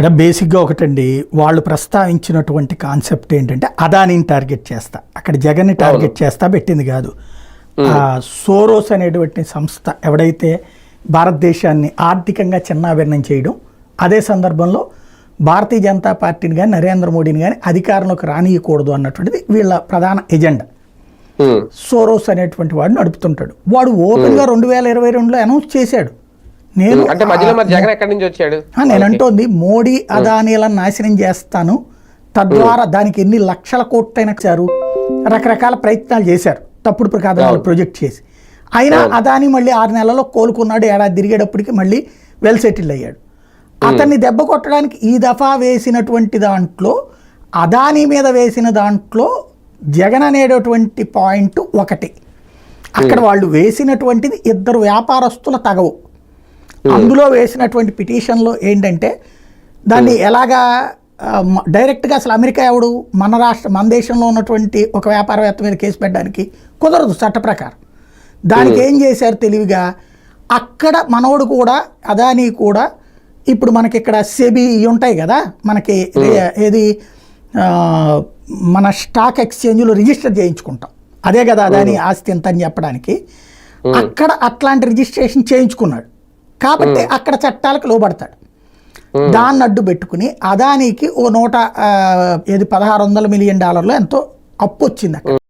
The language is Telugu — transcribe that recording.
ఇక్కడ బేసిక్గా ఒకటండి వాళ్ళు ప్రస్తావించినటువంటి కాన్సెప్ట్ ఏంటంటే అదానిని టార్గెట్ చేస్తా. అక్కడ జగన్ని టార్గెట్ చేస్తా పెట్టింది కాదు. ఆ సోరోస్ అనేటువంటి సంస్థ ఎవడైతే భారతదేశాన్ని ఆర్థికంగా చిన్నాభిన్నం చేయడం అదే సందర్భంలో భారతీయ జనతా పార్టీని కానీ నరేంద్ర మోడీని కానీ అధికారంలోకి రానియకూడదు అన్నటువంటిది వీళ్ళ ప్రధాన ఎజెండా. సోరోస్ అనేటువంటి వాడు నడుపుతుంటాడు. వాడు ఓపెన్గా రెండు వేల ఇరవై రెండులో అనౌన్స్ చేశాడు. నేను అంటే మధ్యలో మరి జగన్ ఎక్కడి నుంచి వచ్చాడు? నేను అంటోంది మోడీ అదానీలను నాశనం చేస్తాను. తద్వారా దానికి ఎన్ని లక్షల కోట్లైనా ఇచ్చారు రకరకాల ప్రయత్నాలు చేశారు. తప్పుడు ప్రకాదాలు ప్రొజెక్ట్ చేసి. అయినా అదాని మళ్ళీ ఆరు నెలల్లో కోలుకున్నాడు ఏడాది తిరిగేటప్పటికి మళ్ళీ వెల్ సెటిల్ అయ్యాడు. అతన్ని దెబ్బ కొట్టడానికి ఈ దఫా వేసినటువంటి దాంట్లో అదాని మీద వేసిన దాంట్లో జగన్ అనేటటువంటి పాయింట్ ఒకటి. అక్కడ వాళ్ళు వేసినటువంటిది ఇద్దరు వ్యాపారస్తుల తగవు. అందులో వేసినటువంటి పిటిషన్లో ఏంటంటే దాన్ని ఎలాగా ఆ, మ- డైరెక్ట్గా అసలు అమెరికా ఎవడు? మన రాష్ట్ర మన దేశంలో ఉన్నటువంటి ఒక వ్యాపారవేత్త మీద కేసు పెట్టడానికి కుదరదు చట్ట ప్రకారం. దానికి ఏం చేశారు తెలివిగా అక్కడ మనోడు కూడా అదాని కూడా ఇప్పుడు మనకి ఇక్కడ సెబీ ఉంటాయి కదా మనకి ఏది మన స్టాక్ ఎక్స్చేంజ్లో రిజిస్టర్ చేయించుకుంటాం. అదే కదా అదాని ఆస్తి ఎంత అని చెప్పడానికి అక్కడ అట్లాంటి రిజిస్ట్రేషన్ చేయించుకున్నాడు. కాబట్టి అక్కడ చట్టాలకు లోబడతాడు. దాన్ని అడ్డు పెట్టుకుని అదానికి ఓ నూట ఏది పదహారు వందల మిలియన్ డాలర్లు ఎంతో అప్పు వచ్చింది అక్కడ.